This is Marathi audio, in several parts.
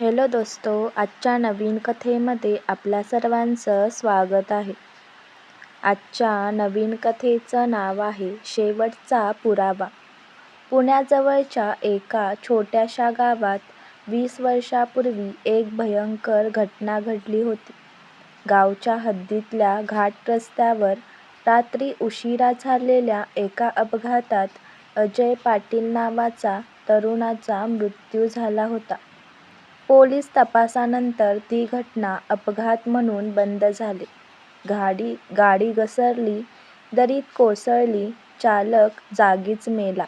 हॅलो दोस्तो आजच्या नवीन कथेमध्ये आपल्या सर्वांचं स्वागत आहे. आजच्या नवीन कथेचं नाव आहे शेवटचा पुरावा. पुण्याजवळच्या एका छोट्याशा गावात वीस वर्षापूर्वी एक भयंकर घटना घडली होती. गावच्या हद्दीतल्या घाट रस्त्यावर रात्री उशिरा झालेल्या एका अपघातात अजय पाटील नावाचा तरुणाचा मृत्यू झाला होता. पोलीस तपासानंतर ती घटना अपघात म्हणून बंद झाली. गाडी गाडी घसरली, दरीत कोसळली, चालक जागीच मेला,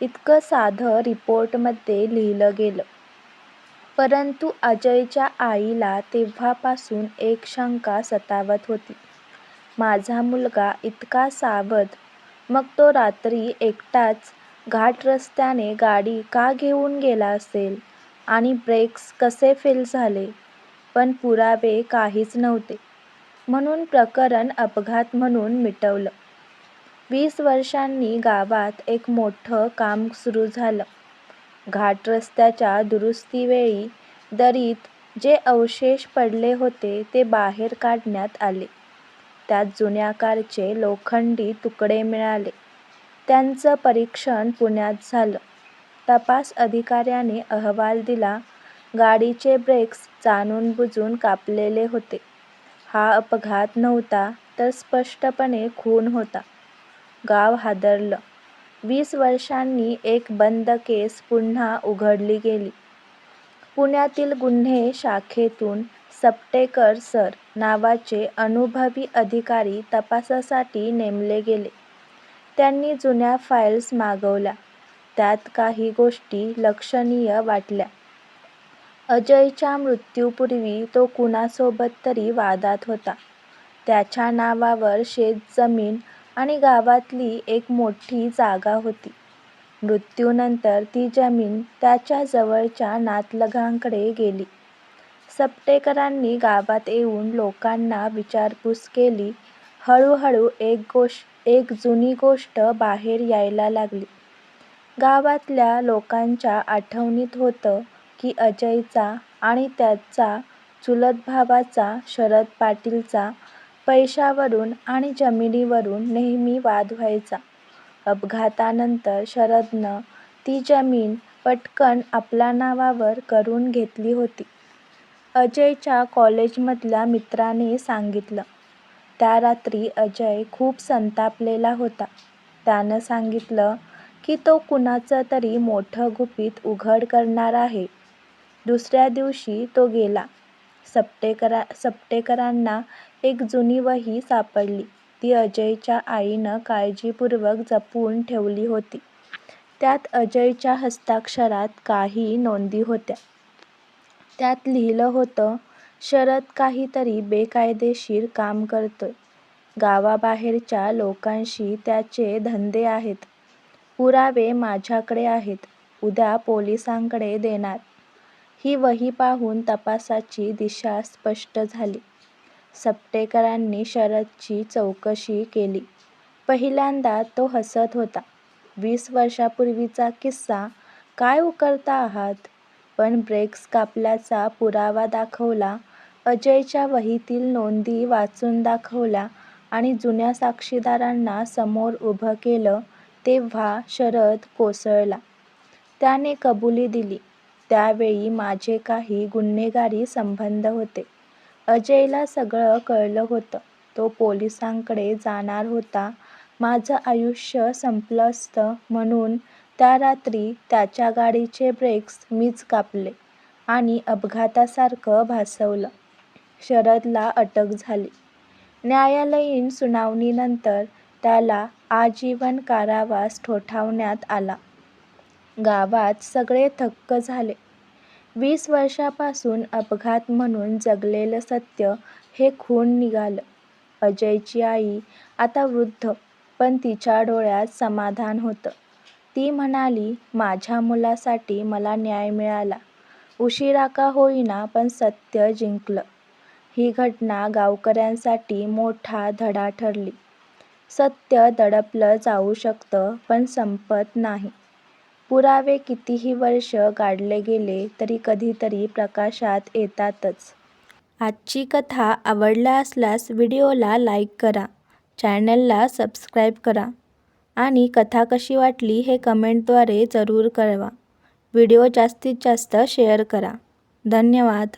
इतकं साधं रिपोर्टमध्ये लिहिलं गेलं. परंतु अजयच्या आईला तेव्हापासून एक शंका सतावत होती. माझा मुलगा इतका सावध, मग तो रात्री एकटाच घाटरस्त्याने गाडी का घेऊन गेला असेल आणि ब्रेक्स कसे फेल झाले? पण पुरावे काहीच नव्हते, म्हणून प्रकरण अपघात म्हणून मिटवलं. वीस वर्षांनी गावात एक मोठं काम सुरू झालं. घाटरस्त्याच्या दुरुस्तीवेळी दरीत जे अवशेष पडले होते ते बाहेर काढण्यात आले. त्यात जुन्या कारचे लोखंडी तुकडे मिळाले. त्यांचं परीक्षण पुण्यात झालं. तपास अधिकाऱ्याने अहवाल दिला. गाडीचे ब्रेक्स जाणूनबुजून कापलेले होते. हा अपघात नव्हता, तर स्पष्टपणे खून होता. गाव हादरलं. वीस वर्षांनी एक बंद केस पुन्हा उघडली गेली. पुण्यातील गुन्हे शाखेतून सपटेकर सर नावाचे अनुभवी अधिकारी तपासासाठी नेमले गेले. त्यांनी जुन्या फाईल्स मागवल्या. त्यात काही गोष्टी लक्षणीय वाटल्या. अजयच्या मृत्यूपूर्वी तो कुणासोबत तरी वादात होता. त्याच्या नावावर शेतजमीन आणि गावातली एक मोठी जागा होती. मृत्यूनंतर ती जमीन त्याच्या जवळच्या नातलगांकडे गेली. सपटेकरांनी गावात येऊन लोकांना विचारपूस केली. हळूहळू एक जुनी गोष्ट बाहेर यायला लागली. गावातल्या लोकांच्या आठवणीत होतं की अजयचा आणि त्याचा चुलत भावाचा शरद पाटीलचा पैशावरून आणि जमिनीवरून नेहमी वाद व्हायचा. अपघातानंतर शरदनं ती जमीन पटकन आपल्या नावावर करून घेतली होती. अजयच्या कॉलेजमधल्या मित्राने सांगितलं. त्या रात्री अजय खूप संतापलेला होता. त्यानं सांगितलं की तो कुणाचं तरी मोठं गुपित उघड करणार आहे. दुसऱ्या दिवशी तो गेला. सपटेकरा सपटेकरांना एक जुनी वही सापडली. ती अजयच्या आईनं काळजीपूर्वक जपून ठेवली होती. त्यात अजयच्या हस्ताक्षरात काही नोंदी होत्या. त्यात लिहिलं होतं, शरद काहीतरी बेकायदेशीर काम करतोय. गावाबाहेरच्या लोकांशी त्याचे धंदे आहेत. पुरावे माझ्याकडे आहेत. उद्या पोलिसांकडे देणार. ही वही पाहून तपासाची दिशा स्पष्ट झाली. सपटेकरांनी शरदची चौकशी केली. पहिल्यांदा तो हसत होता. वीस वर्षांपूर्वीचा किस्सा काय उकरता आहात? पण ब्रेक्स कापल्याचा पुरावा दाखवला, अजयच्या वहीतील नोंदी वाचून दाखवल्या आणि जुन्या साक्षीदारांना समोर उभं केलं तेव्हा शरद कोसळला. त्याने कबुली दिली, त्यावेळी माझे काही गुन्हेगारी संबंध होते. अजयला सगळं कळलं होतं. तो पोलिसांकडे जाणार होता. माझं आयुष्य संपलं असतं म्हणून त्या रात्री त्याच्या गाडीचे ब्रेक्स मीच कापले आणि अपघातासारखं भासवलं. शरदला अटक झाली. न्यायालयीन सुनावणीनंतर त्याला आजीवन कारावास ठोठावण्यात आला. गावात सगळे थक्क झाले. वीस वर्षांपासून अपघात म्हणून जगलेलं सत्य हे खून निघालं. अजयची आई आता वृद्ध, पण तिच्या डोळ्यात समाधान होतं. ती म्हणाली, माझ्या मुलासाठी मला न्याय मिळाला. उशिरा का होईना पण सत्य जिंकलं. ही घटना गावकऱ्यांसाठी मोठा धडा ठरली. सत्य दडपलं जाऊ शकतं पण संपत नाही. पुरावे कितीही वर्ष गाडले गेले तरी कधीतरी प्रकाशात येतातच. आजची कथा आवडला असल्यास व्हिडिओला लाईक करा, चॅनलला सबस्क्राईब करा आणि कथा कशी वाटली हे कमेंटद्वारे जरूर कळवा. व्हिडिओ जास्तीत जास्त शेअर करा. धन्यवाद.